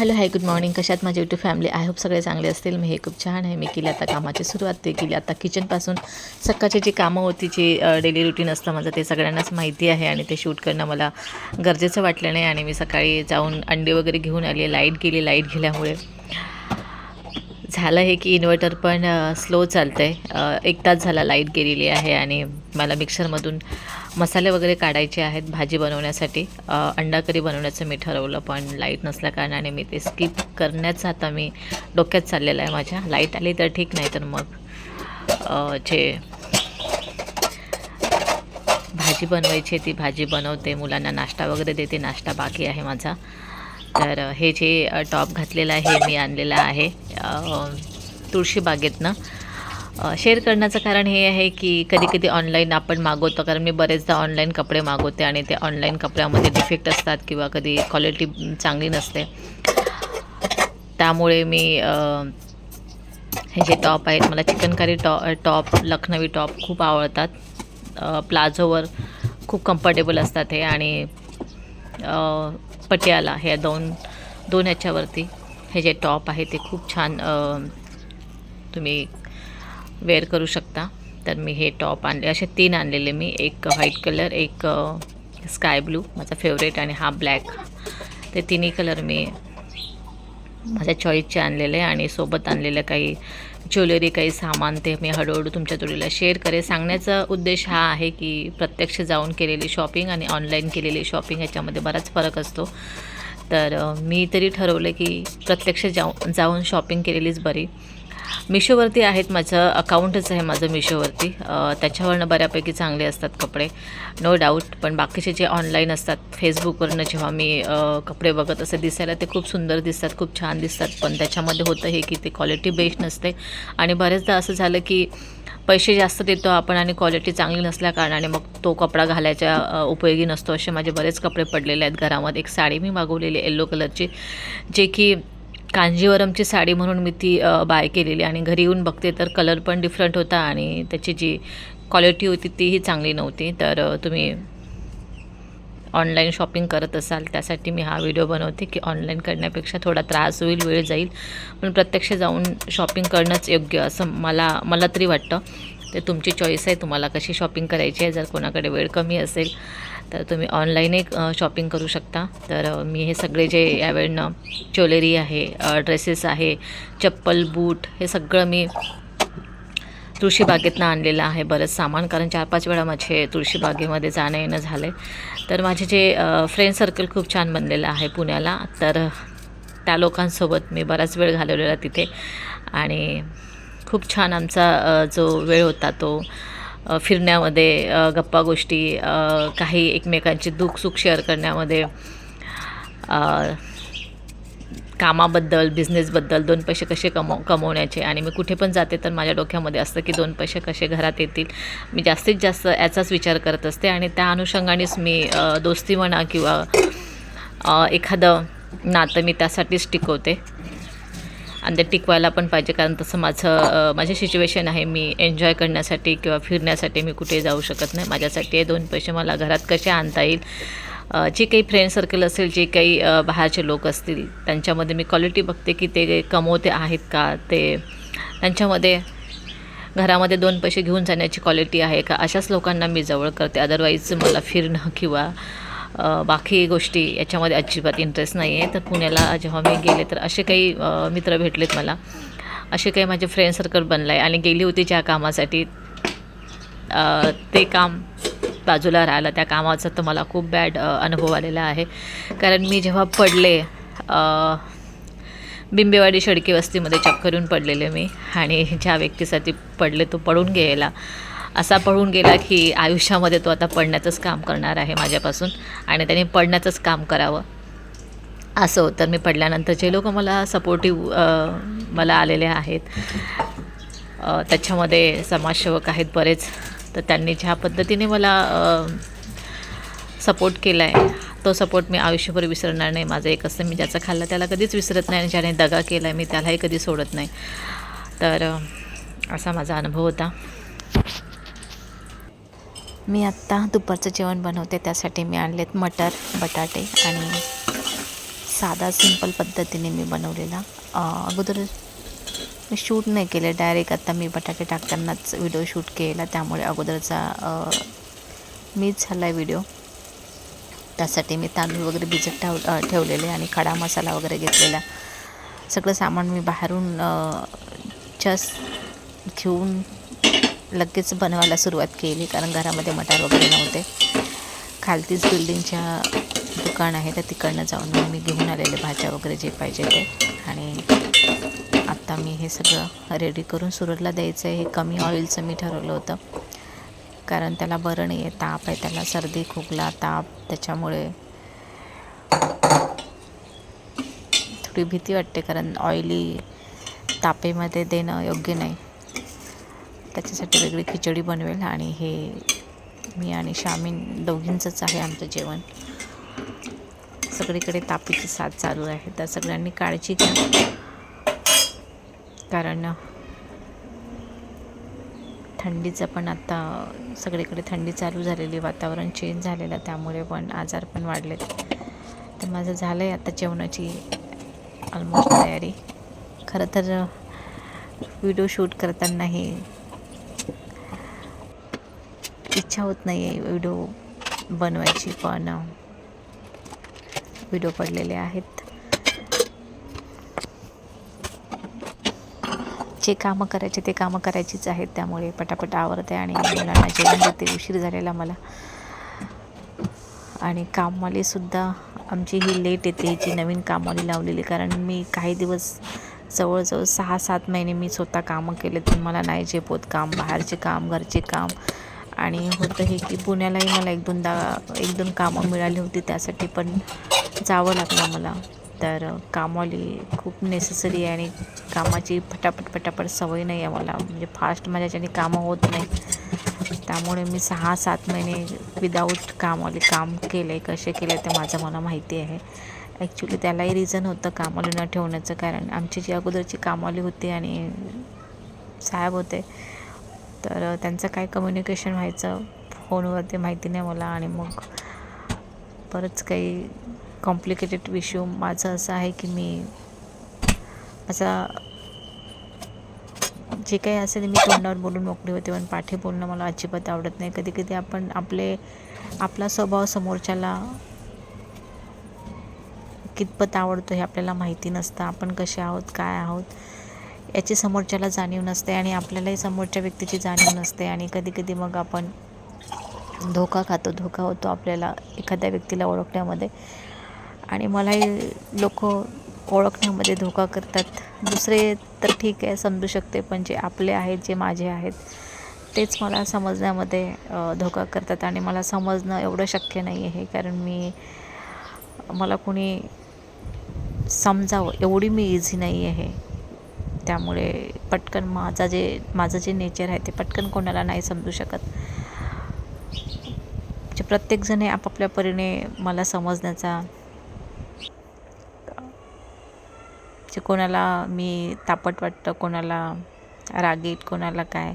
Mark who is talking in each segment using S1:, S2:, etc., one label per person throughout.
S1: Hello hi good morning. कशात माझी YouTube family? I hope सगळे चांगले असतील. मी हे खूप छान आहे. मी केली आता कामाची सुरुवात. ते केली आता किचनपासून. सकाळची जी कामं होती जी डेली रुटीन असतं माझं ते सगळ्यांनाच माहिती आहे आणि ते शूट करणं मला गरजेचं वाटलं नाही. आणि मी सकाळी जाऊन अंडी वगैरे घेऊन आली. लाइट गेली. लाइट गेल्यामुळे झालं आहे की इन्व्हर्टर पण स्लो चालतं आहे एक तास झाला लाइट गेलेली आहे आणि मला मिक्सरमधून मसाले वगैरे काढायचे आहेत भाजी बनवण्यासाठी. अंडा करी बनवण्याचं मी ठरवलं पण लाइट नसल्या कारणाने मी ते स्किप करण्याचं आता मी डोक्यात चाललेलं आहे माझ्या. लाइट आली तर ठीक नाही तर मग जे भाजी बनवायची आहे ती भाजी बनवते. मुलांना नाश्ता वगैरे देते नाश्ता बाकी आहे माझा. तर हे जे टॉप घातलेलं आहे मी आणलेलं आहे तुळशीबागेतनं शेअर करण्याचं कारण हे आहे की कधी कधी ऑनलाईन आपण मागवतो कारण मी बरेचदा ऑनलाईन कपडे मागवते आणि ते ऑनलाईन कपड्यामध्ये डिफेक्ट असतात किंवा कधी क्वालिटी चांगली नसते. त्यामुळे मी हे जे टॉप आहेत मला चिकनकारी टॉ टॉप लखनवी टॉप खूप आवडतात. प्लाझोवर खूप कम्फर्टेबल असतात हे आणि पटियाला हे दोन दोन याच्यावरती. हे जे टॉप आहे ते खूप छान तुम्ही वेअर करू शकता. तर मी हे टॉप आणले. असे तीन आणलेले मी. एक व्हाईट कलर एक स्काय ब्लू माझा फेवरेट आणि हा ब्लॅक ते तिन्ही कलर मी माझ्या चॉईसचे आणलेले आणि सोबत आणलेलं काही ज्वेलरी काही सामान ते मी हळूहळू तुमच्या जोडीला शेअर करेल सांगण्याचा उद्देश हा आहे की प्रत्यक्ष जाऊन केलेली शॉपिंग आणि ऑनलाईन केलेली शॉपिंग याच्यामध्ये बराच फरक असतो. तर मी तरी ठरवलं की प्रत्यक्ष जाऊ जाऊन शॉपिंग केलेलीच बरी. मिशोवरती आहेत माझं अकाउंटच आहे माझं मिशोवरती. त्याच्यावरनं बऱ्यापैकी चांगले असतात कपडे नो डाऊट पण बाकीचे जे ऑनलाईन असतात फेसबुकवरनं जेव्हा मी कपडे बघत असे दिसायला ते खूप सुंदर दिसतात खूप छान दिसतात. पण त्याच्यामध्ये होतं हे की ते क्वालिटी बेस्ट नसते. आणि बरेचदा असं झालं की पैसे जास्त देतो आपण आणि क्वालिटी चांगली नसल्या कारणाने मग तो कपडा घालायच्या उपयोगी नसतो. असे माझे बरेच कपडे पडलेले आहेत घरामध्ये. एक साडी मी मागवलेली येल्लो कलरची जे की कांजीवरमची साडी म्हणून मी ती बाय केलेली आणि घरी येऊन बघते तर कलर पण डिफरंट होता आणि त्याची जी क्वालिटी होती तीही चांगली नव्हती. तर तुम्ही ऑनलाईन शॉपिंग करत असाल त्यासाठी मी हा व्हिडिओ बनवते की ऑनलाईन करण्यापेक्षा थोडा त्रास होईल वेळ जाईल. पण प्रत्यक्ष जाऊन शॉपिंग करणंच योग्य असं मला मला तरी वाटतं. ते तुमची चॉईस आहे तुम्हाला कशी शॉपिंग करायची आहे जर कोणाकडे वेळ कमी असेल तर तुम्ही ऑनलाईनही शॉपिंग करू शकता. तर मी हे सगळे जे यावेळनं ज्वेलरी आहे ड्रेसेस आहे चप्पल बूट हे सगळं मी तुळशीबागेतनं आणलेलं आहे बरंच सामान. कारण चार पाच वेळा माझे तुळशीबागेमध्ये जाणं येणं झालं आहे तर माझे जे फ्रेंड सर्कल खूप छान बनलेलं आहे पुण्याला. तर त्या लोकांसोबत मी बराच वेळ घालवलेला तिथे. आणि खूप छान आमचा जो वेळ होता तो फिरण्यामध्ये गप्पा गोष्टी काही एकमेकांचे दुःख सुख शेअर करण्यामध्ये कामाबद्दल बिझनेसबद्दल दोन पैसे कसे कमव कमवण्याचे आणि मी कुठे पण जाते तर माझ्या डोक्यामध्ये असतं की दोन पैसे कसे घरात येतील. मी जास्तीत जास्त याचाच विचार करत असते आणि त्या अनुषंगानेच मी दोस्ती म्हणा किंवा एखादं नातं मी त्यासाठीच टिकवते. आणि ते टिकवायला पण पाहिजे कारण तसं माझं माझे सिच्युएशन आहे मी एन्जॉय करण्यासाठी किंवा फिरण्यासाठी मी कुठे जाऊ शकत नाही. माझ्यासाठी हे दोन पैसे मला घरात कसे आणता येईल? जे काही फ्रेंड सर्कल असेल जे काही बाहेरचे लोक असतील त्यांच्यामध्ये मी क्वालिटी बघते की ते कमवते आहेत का? ते त्यांच्यामध्ये घरामध्ये दोन पैसे घेऊन जाण्याची क्वालिटी आहे का? अशाच लोकांना मी जवळ करते. अदरवाईज मला फिरणं किंवा बाकी गोष्टी याच्यामध्ये अजिबात इंटरेस्ट नाही आहे तर पुण्याला जेव्हा मी गेले तर असे काही मित्र भेटलेत मला. असे काही माझे फ्रेंड सर्कल बनलं आहे आणि गेली होती ज्या कामासाठी ते काम बाजूला राहिलं. त्या कामाचा तर मला खूप बॅड अनुभव आलेला आहे. कारण मी जेव्हा पडले बिंबेवाडी शडकी वस्तीमध्ये चक्कर येऊन पडलेले मी. आणि ज्या व्यक्तीसाठी पडले तो पडून गेला. असा पळून गेला की आयुष्यामध्ये तो आता पडण्याचंच काम करणार आहे माझ्यापासून आणि त्याने पडण्याचंच काम करावं. असं तर मी पडल्यानंतर जे लोक मला सपोर्टिव्ह मला आलेले आहेत त्याच्यामध्ये समाजसेवक आहेत बरेच. तर त्यांनी ज्या पद्धतीने मला सपोर्ट केला आहे तो सपोर्ट मी आयुष्यभर विसरणार नाही. माझं एक असतं मी ज्याचं खाल्लं त्याला कधीच विसरत नाही आणि ज्याने दगा केला आहे मी त्यालाही कधी सोडत नाही. तर असा माझा अनुभव होता. मी आत्ता दुपारचं जेवण बनवते त्यासाठी मी आणलेत मटर बटाटे आणि साधा सिंपल पद्धतीने मी बनवलेला. अगोदर मी शूट नाही केले डायरेक्ट आता मी बटाटे टाकतानाच व्हिडिओ शूट केला त्यामुळे अगोदरचा मीच झाला आहे व्हिडिओ त्यासाठी मी तांदूळ वगैरे भिजत ठेव ठेवलेले आणि खडा मसाला वगैरे घेतलेला. सगळं सामान मी बाहेरून जस्ट घेऊन लगेच बनवायला सुरुवात केली कारण घरामध्ये मटार वगैरे नव्हते. खालतीच बिल्डिंगच्या दुकान आहे तर तिकडनं जाऊन मग मी घेऊन आलेले भाज्या वगैरे जे पाहिजे ते. आणि आत्ता मी हे सगळं रेडी करून सुरतला द्यायचं आहे हे कमी ऑइलचं मी ठरवलं होतं. कारण त्याला बरं नाही आहे ताप आहे त्याला सर्दी खोकला ताप त्याच्यामुळे थोडी भीती वाटते कारण ऑइली तापेमध्ये देणं योग्य नाही. त्याच्यासाठी वेगळी खिचडी बनवेल आणि हे मी आणि शामीन दोघींचंच आहे आमचं जेवण. सगळीकडे तापीची साथ चालू आहे. तर सगळ्यांनी काळजी घ्या. कारण थंडीचं पण आता सगळीकडे थंडी चालू झालेली वातावरण चेंज झालेलं त्यामुळे पण आजार पण वाढलेत. तर माझं झालं आहे आता जेवणाची ऑलमोस्ट तयारी. खरं तर व्हिडिओ शूट करतानाही इच्छा होत नाही आहे व्हिडिओ बनवायची पण व्हिडिओ पडलेले आहेत. जे कामं करायचे ते कामं करायचीच आहेत त्यामुळे पटापट आवरते आणि मुलांना जेवण देते उशीर झालेला मला. आणि कामवालीसुद्धा आमची ही लेट येते जी नवीन कामवाली लावलेली कारण मी काही दिवस जवळजवळ सहा सात महिने मी स्वतः कामं केले तर मला नाही झेपत काम बाहेरचे काम घरचे काम आणि होतं हे की पुण्यालाही मला एक दोनदा एक दोन कामं मिळाली होती त्यासाठी पण जावं लागलं मला. तर कामवाली खूप नेसेसरी आहे आणि कामाची फटाफट फटाफट सवय नाही आहे मला. म्हणजे फास्ट माझ्याच्याने कामं होत नाही त्यामुळे मी सहा सात महिने विदाऊट कामवाली काम केले कसे केले ते माझं मला माहिती आहे. ॲक्च्युली त्यालाही रिझन होतं कामवाली न ठेवण्याचं कारण. आमची जी अगोदरची कामवाली होती आणि साहेब होते तर त्यांचं काय कम्युनिकेशन व्हायचं? फोनवरती माहिती नाही मला आणि मग बरंच काही कॉम्प्लिकेटेड इश्यू माझं असं आहे की मी माझा जे काही असेल मी तोंडावर बोलून मोकळी होते पण पाठी बोलणं मला अजिबात आवडत नाही. कधी कधी आपण आपले आपला स्वभाव समोरच्याला कितपत आवडतो हे आपल्याला माहिती नसतं. आपण कसे आहोत काय आहोत? याची समोरच्याला जाणीव नसते आणि आपल्यालाही समोरच्या व्यक्तीची जाणीव नसते आणि कधी कधी मग आपण धोका खातो धोका होतो आपल्याला एखाद्या व्यक्तीला ओळखण्यामध्ये. आणि मलाही लोक ओळखण्यामध्ये धोका करतात. दुसरे तर ठीक आहे समजू शकते पण जे आपले आहेत जे माझे आहेत तेच मला समजण्यामध्ये धोका करतात. आणि मला समजणं एवढं शक्य नाही आहे कारण मी मला कोणी समजावं एवढी मी इझी नाही आहे. त्यामुळे पटकन माझा जे माझं जे नेचर आहे ते पटकन कोणाला नाही समजू शकत. म्हणजे प्रत्येकजण आपापल्या परीने मला समजण्याचा जे कोणाला मी तापट वाटतं कोणाला रागीट कोणाला काय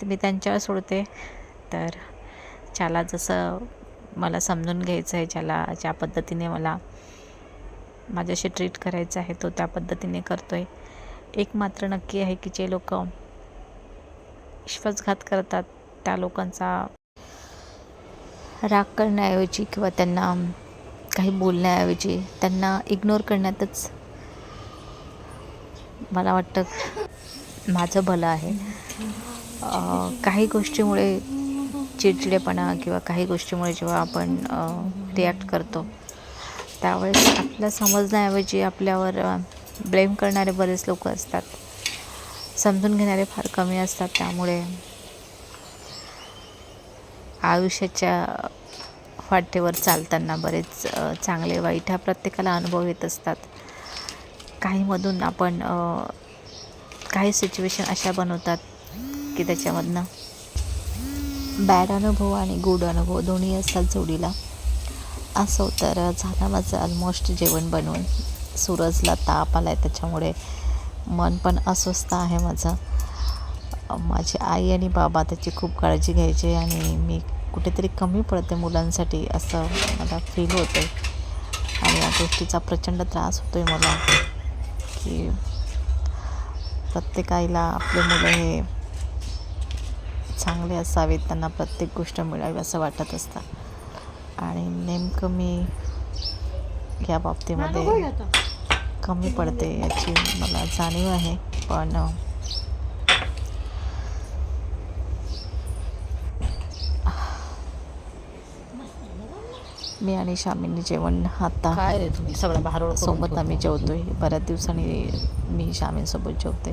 S1: तर मी त्यांच्यावर सोडते. तर ज्याला जसं मला समजून घ्यायचं आहे ज्याला ज्या पद्धतीने मला माझ्याशी ट्रीट करायचं आहे तो त्या पद्धतीने करतो आहे एक मात्र नक्की आहे की जे लोक विश्वासघात करतात त्या लोकांचा राग करण्याऐवजी किंवा त्यांना काही बोलण्याऐवजी त्यांना इग्नोर करण्यातच मला वाटतं माझं भलं आहे. काही गोष्टीमुळे चिडचिडेपणा किंवा काही गोष्टीमुळे जेव्हा आपण रिॲक्ट करतो त्यावेळेस आपल्या समजण्याऐवजी आपल्यावर ब्लेम करणारे बरेच लोक असतात. समजून घेणारे फार कमी असतात त्यामुळे. आयुष्याच्या वाटेवर चालताना बरेच चांगले वाईट हा प्रत्येकाला अनुभव येत असतात. काहीमधून आपण काही सिच्युएशन अशा बनवतात की त्याच्यामधनं बॅड अनुभव आणि गुड अनुभव दोन्ही असतात जोडीला. असं तर झाला माझं ऑलमोस्ट जेवण बनवून. सूरजला ताप आला आहे त्याच्यामुळे मन पण अस्वस्थ आहे माझं. माझी आई आणि बाबा त्याची खूप काळजी घ्यायचे आणि मी कुठेतरी कमी पडते मुलांसाठी असं मला फील होतं आणि या गोष्टीचा प्रचंड त्रास होतो आहे मला की प्रत्येक आईला आपले मुलं हे चांगले असावेत त्यांना प्रत्येक गोष्ट मिळावी असं वाटत असतं. आणि नेमकं मी या बाबतीमध्ये कमी पडते याची मला जाणीव आहे पण मी आणि शामींनी जेवण आता
S2: काय रे तुम्ही? सगळं बाहेर
S1: सोबत आम्ही जेवतोय. बऱ्याच दिवसांनी मी शामींसोबत जेवते.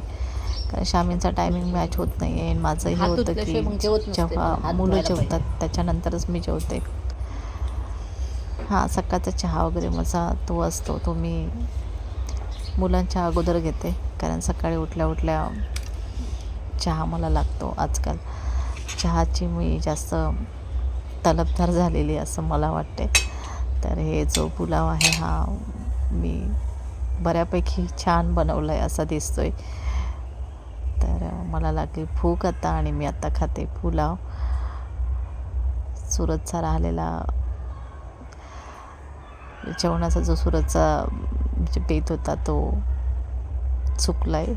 S1: कारण शामींचा टायमिंग मॅच होत नाही आहे माझंही
S2: हात
S1: होतं की. जेव्हा मुलं जेवतात. त्याच्यानंतरच मी जेवते. हां सकाळचा चहा वगैरे माझा तो असतो. तो मी मुलांच्या अगोदर घेते. कारण सकाळी उठल्या उठल्या चहा मला लागतो आजकाल. चहाची मी जास्त तलबदार झालेली असं मला वाटते. तर हे जो पुलाव आहे हा मी बऱ्यापैकी छान बनवला आहे असा दिसतोय. तर मला लागली भूक आता आणि मी आता खाते पुलाव. सुरतचा राहिलेला जेवणाचा जो सुरतचा म्हणजे बेत होता तो. चुकला आहे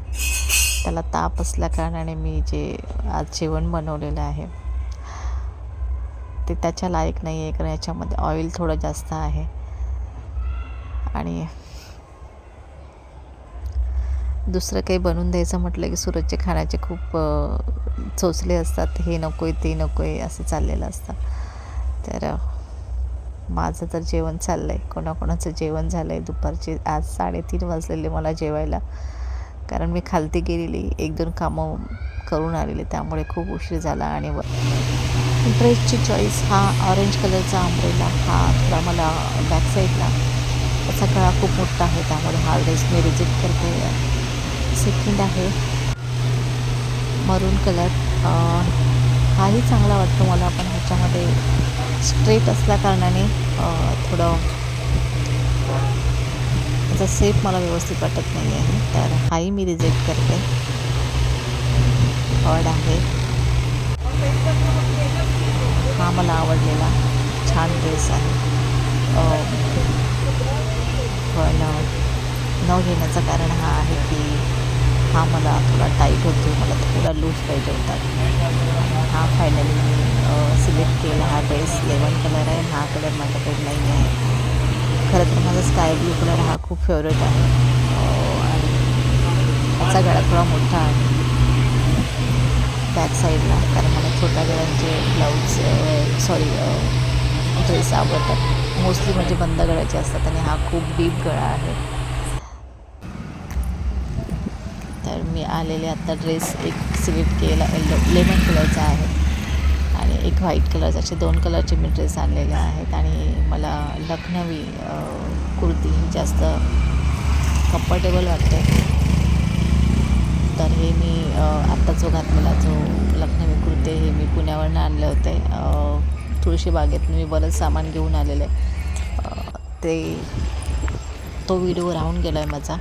S1: त्याला ताप असल्या कारणाने मी जे आज जेवण बनवलेलं आहे ते त्याच्या लायक नाही आहे कारण याच्यामध्ये ऑइल थोडं जास्त आहे. आणि दुसरं काही बनवून द्यायचं म्हटलं की सूरजचे खाण्याचे खूप चोचले असतात. हे नको आहे ते नको आहे असं चाललेलं असतं. तर माझं तर जेवण चाललं आहे कोणाकोणाचं जेवण झालं आहे दुपारचे आज साडेतीन वाजलेले मला जेवायला. कारण मी खालती गेलेली. एक दोन कामं करून आलेले. त्यामुळे खूप उशीर झाला आणि व ड्रेसची चॉईस हा ऑरेंज कलरचा आंब्रेला हा थोडा मला बॅक साईडला त्याचा गळा खूप मोठा आहे. त्यामुळे हा ड्रेस मी रिजेक्ट करते. सेकंड आहे मरून कलर हाही चांगला वाटतो मला पण ह्याच्यामध्ये स्ट्रेट असल्या कारणाने थोडं त्याचा सेप मला व्यवस्थित वाटत नाही आहे तर हाही मी रिजेक्ट करते. थर्ड आहे. हा मला आवडलेला. छान ड्रेस आहे. पण न घेण्याचं कारण हा आहे की हा मला थोडा टाईट होतो. मला थोडा लूज पाहिजे होता. हा फायनली मी सिलेक्ट केला हा ड्रेस लेमन कलर आहे हा कलर माझ्याकडे नाही आहे. खरं तर माझा स्काय ब्लू कलर हा खूप फेवरेट आहे. आणि त्याचा गळा थोडा मोठा आहे. बॅक साईडला कारण मला छोट्या गळ्यांचे ब्लाऊज सॉरी ड्रेस आवडतात. मोस्टली म्हणजे बंद गळ्याचे असतात आणि हा खूप डीप गळा आहे. तर मी आलेले आता ड्रेस एक सिलेक्ट केला. येलो लेमन कलरचा आहे. एक व्हाईट कलरचा असे दोन कलरचे मी ड्रेस आणलेले आहेत आणि मला लखनवी कुर्ती ही जास्त कम्फर्टेबल वाटते. तर हे मी आत्ताच आत्ता जो घातलेला जो लखनवी कुर्ते हे मी पुण्यावरनं आणले होते. थोडीशी तुळशीबागेतून मी बरंच सामान घेऊन आलेले. ते तो व्हिडिओ राहून गेला आहे माझा.